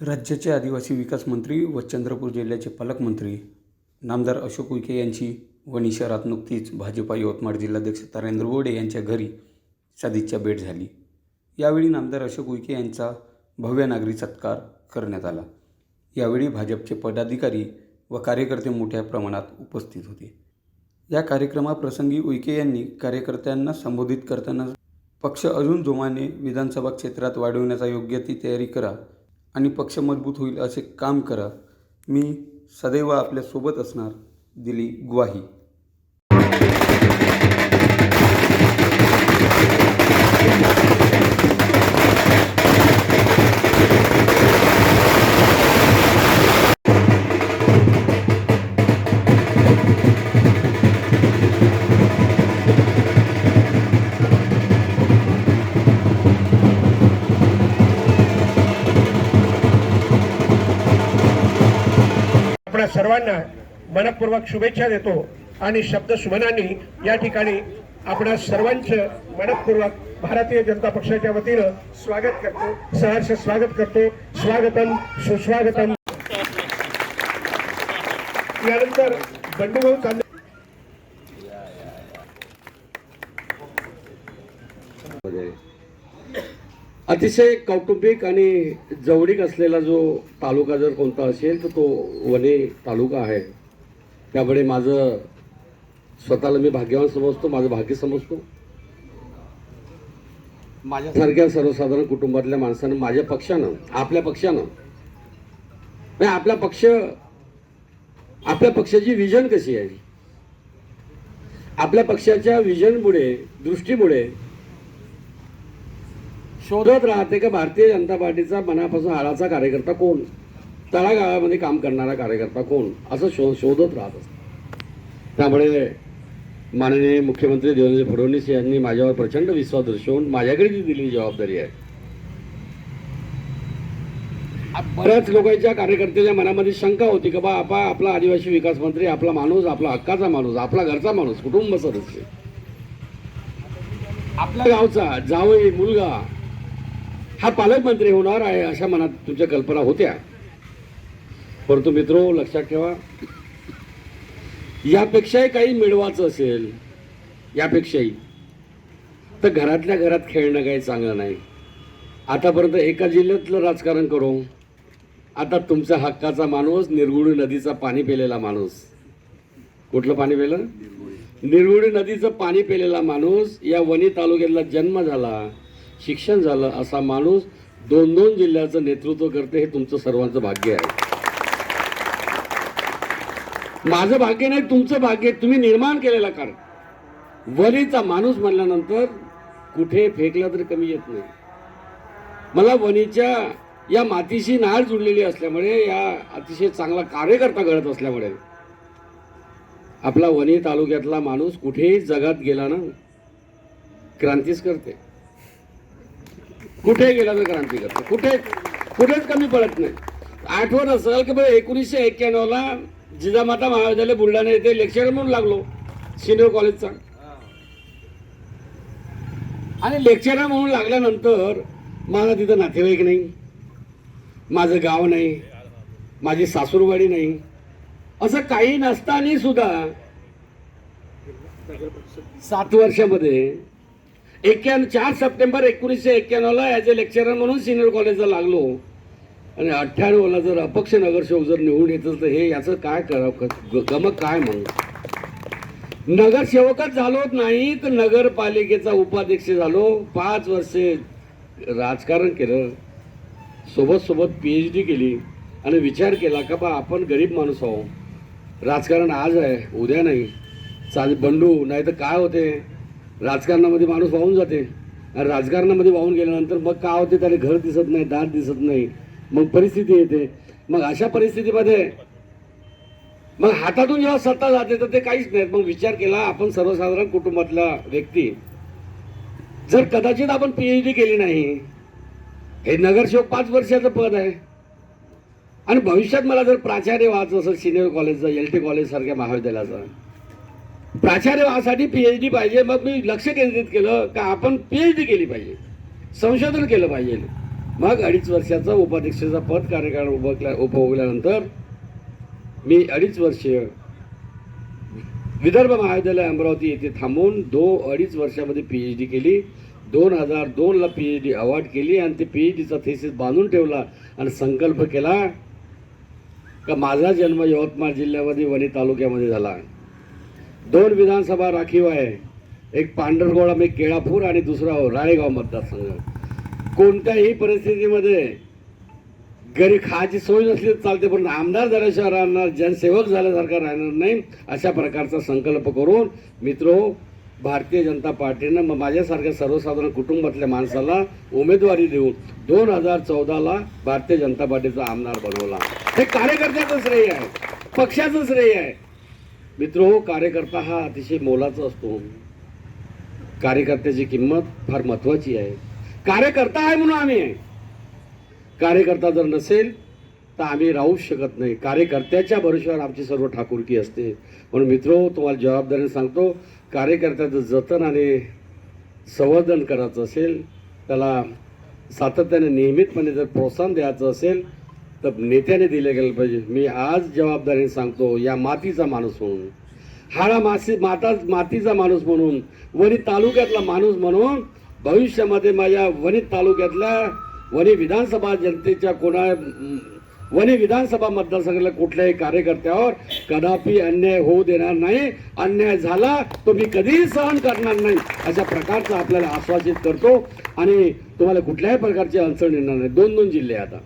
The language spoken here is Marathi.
राज्याचे आदिवासी विकास मंत्री व चंद्रपूर जिल्ह्याचे पालकमंत्री नामदार अशोक उईके यांची वणी शहरात नुकतीच भाजपा यवतमाळ जिल्हाध्यक्ष तारेंद्र गोडे यांच्या घरी सदिच्छा भेट झाली. यावेळी नामदार अशोक उईके यांचा भव्य नागरी सत्कार करण्यात आला. यावेळी भाजपचे पदाधिकारी व कार्यकर्ते मोठ्या प्रमाणात उपस्थित होते. या कार्यक्रमाप्रसंगी उईके यांनी कार्यकर्त्यांना संबोधित करताना पक्ष अजून जोमाने विधानसभा क्षेत्रात वाढवण्याचा योग्य ती तयारी करा. आणि पक्ष मजबूत होईल असे काम करा. मी सदैव आपल्यासोबत असणार दिली ग्वाही. आपणा सर्वांना मनपूर्वक शुभेच्छा देतो आणि शब्द सुमनांनी या ठिकाणी आपणा सर्वांचं मनपूर्वक भारतीय जनता पक्षाच्या वतीनं स्वागत करतो. सहर्ष स्वागत करतो. स्वागतम सुस्वागतम. यानंतर बंडूभाऊ चांदे अतिशय कौटुंबिक आणि जवळीक असलेला जो तालुका जर कोणता असेल तर तो वने तालुका आहे. त्यामुळे माझं स्वतःला मी भाग्यवान समजतो माझं भाग्य समजतो. माझ्यासारख्या सर्वसाधारण कुटुंबातल्या माणसानं माझ्या पक्षानं आपल्या पक्षानं नाही आपला पक्ष आपल्या पक्षाची विजन कशी आहे? आपल्या पक्षाच्या विजनमुळे दृष्टीमुळे शोधत राहते का भारतीय जनता पार्टीचा मनापासून हाडाचा कार्यकर्ता कोण? तळागाळामध्ये काम करणारा कार्यकर्ता कोण? असं शो शोधत राहत असत. त्यामुळे माननीय मुख्यमंत्री देवेंद्र फडणवीस यांनी माझ्यावर प्रचंड विश्वास दर्शवून माझ्याकडे जी दिलेली जबाबदारी आहे बऱ्याच लोकांच्या कार्यकर्त्याच्या मनामध्ये शंका होती की बा आपा आपला आदिवासी विकास मंत्री आपला माणूस आपला हक्काचा माणूस आपला घरचा माणूस कुटुंब सदस्य. आपल्या गावचा जावई मुलगा हा पालकमंत्री होणार आहे अशा मनात तुमच्या कल्पना होत्या. परंतु मित्रो लक्षात ठेवा यापेक्षाही काही मिळवायचं असेल यापेक्षाही. तर घरातल्या घरात खेळणं काही चांगलं नाही. आतापर्यंत एका जिल्ह्यातलं राजकारण करू. आता तुमचा हक्काचा माणूस निर्गुडी नदीचा पाणी पेलेला माणूस. कुठलं पाणी पेलं? निर्गुडी नदीचं पाणी पेलेला माणूस या वणी तालुक्यातला जन्म झाला. शिक्षण झालं असा माणूस दोन दोन जिल्ह्याचं नेतृत्व करते हे तुमचं सर्वांचं भाग्य आहे. माझं भाग्य नाही तुमचं भाग्य आहे. तुम्ही निर्माण केलेला कारण. वणीचा माणूस म्हणल्यानंतर कुठे फेकला तरी कमी येत नाही. मला वणीच्या या मातीशी नाळ जुडलेली असल्यामुळे या अतिशय चांगला कार्यकर्ता घडत असल्यामुळे आपला वणी तालुक्यातला माणूस कुठेही जगात गेला ना क्रांतीच करते. कुठे गेला तर क्रांती करतो? कुठे? कुठेच कमी पडत नाही. आठवण असाल की बरं एकोणीसशे एक्क्याण्णवला जिजामाता महाविद्यालय बुलढाणा येथे लेक्चर म्हणून लागलो सिनियर कॉलेजचा आणि लेक्चरर म्हणून लागल्यानंतर माझा तिथं नातेवाईक नाही माझं गाव नाही माझी सासूरवाडी नाही असं काही नसताना सुद्धा सात वर्षामध्ये एक्क्याण्णव चार सप्टेंबर एकोणीसशे एक्क्याण्णवला ॲज अ लेक्चरर म्हणून सिनियर कॉलेजला लागलो. आणि अठ्ठ्याण्णवला जर अपक्ष नगरसेवक जर निवडून येत तर हे याचं काय करावं? गमक काय म्हणू नगरसेवकच झालो नाही तर नगरपालिकेचा उपाध्यक्ष झालो. पाच वर्षे राजकारण केलं. सोबत सोबत पी एच डी केली. आणि विचार केला का बा आपण गरीब माणूस आहो राजकारण आज आहे उद्या नाही. चाल बंडू नाही तर काय होते? राजकारणामध्ये माणूस वाहून जाते. आणि राजकारणामध्ये वाहून गेल्यानंतर मग काय होते? त्याला घर दिसत नाही दार दिसत नाही. मग परिस्थिती येते. मग अशा परिस्थितीमध्ये मग हातातून जेव्हा सत्ता जाते तर ते काहीच नाही. मग विचार केला आपण सर्वसाधारण कुटुंबातला व्यक्ती. जर कदाचित आपण पीएच डी केली नाही हे नगरसेवक पाच वर्षाचं पद आहे. आणि भविष्यात मला जर प्राचार्य व्हायचं असेल सिनियर कॉलेजचं एल टी कॉलेजसारख्या महाविद्यालयाचं प्राचार्य व्हासाठी पीएच डी पाहिजे. मग मी लक्ष केंद्रित केलं का आपण पी एच डी केली पाहिजे. संशोधन केलं पाहिजे. मग अडीच वर्षाचा उपाध्यक्षाचा पद कार्यकाळ उपकल्या उपभोगल्यानंतर मी अडीच वर्ष विदर्भ महाविद्यालय अमरावती येथे थांबून दो अडीच वर्षामध्ये पी एच डी केली. दोन हजार दोनला पी एच डी अवॉर्ड केली आणि ते पी एच डीचा थेसिस बांधून ठेवला आणि संकल्प केला का माझा जन्म यवतमाळ जिल्ह्यामध्ये वणी तालुक्यामध्ये झाला. दोन विधानसभा राखीव आहे. एक पांढरगोळा मी केळापूर आणि दुसरा राळेगाव मतदारसंघ. कोणत्याही परिस्थितीमध्ये घरी खायची सोय नसली तर चालते पण आमदार झाल्याशिवाय राहणार जनसेवक झाल्यासारखा राहणार नाही अशा प्रकारचा संकल्प करून मित्र भारतीय जनता पार्टीनं मग माझ्यासारख्या सर्वसाधारण कुटुंबातल्या माणसाला उमेदवारी देऊन दोन हजार चौदाला भारतीय जनता पार्टीचा आमदार बनवला. हे कार्यकर्त्याचं श्रेय आहे पक्षाचं श्रेय आहे. मित्रो कार्यकर्ता हा अतिशय मोलाचा असतो. कार्यकर्त्याची किंमत फार महत्वाची आहे. कार्यकर्ता आहे म्हणून आम्ही आहे. कार्यकर्ता जर नसेल तर आम्ही राहूच शकत नाही. कार्यकर्त्याच्या भरोश्यावर आमची सर्व ठाकूरकी असते. म्हणून मित्रो तुम्हाला जबाबदारीने सांगतो कार्यकर्त्याचं जतन आणि संवर्धन करायचं असेल त्याला सातत्याने नियमितपणे जर प्रोत्साहन द्यायचं असेल तर नेत्याने दिले गेलं पाहिजे. मी आज जबाबदारीने सांगतो या मातीचा माणूस म्हणून. हाडा मासी माता मातीचा माणूस म्हणून वणी तालुक्यातला माणूस म्हणून भविष्यामध्ये माझ्या वणी तालुक्यातल्या वणी विधानसभा जनतेच्या कोणा वणी विधानसभा मतदारसंघातल्या कुठल्याही कार्यकर्त्यावर कदापि अन्याय होऊ देणार नाही. अन्याय झाला तो मी कधीही सहन करणार नाही अशा प्रकारचं आपल्याला आश्वासित करतो. आणि तुम्हाला कुठल्याही प्रकारची अडचण येणार नाही. दोन दोन जिल्हे आता.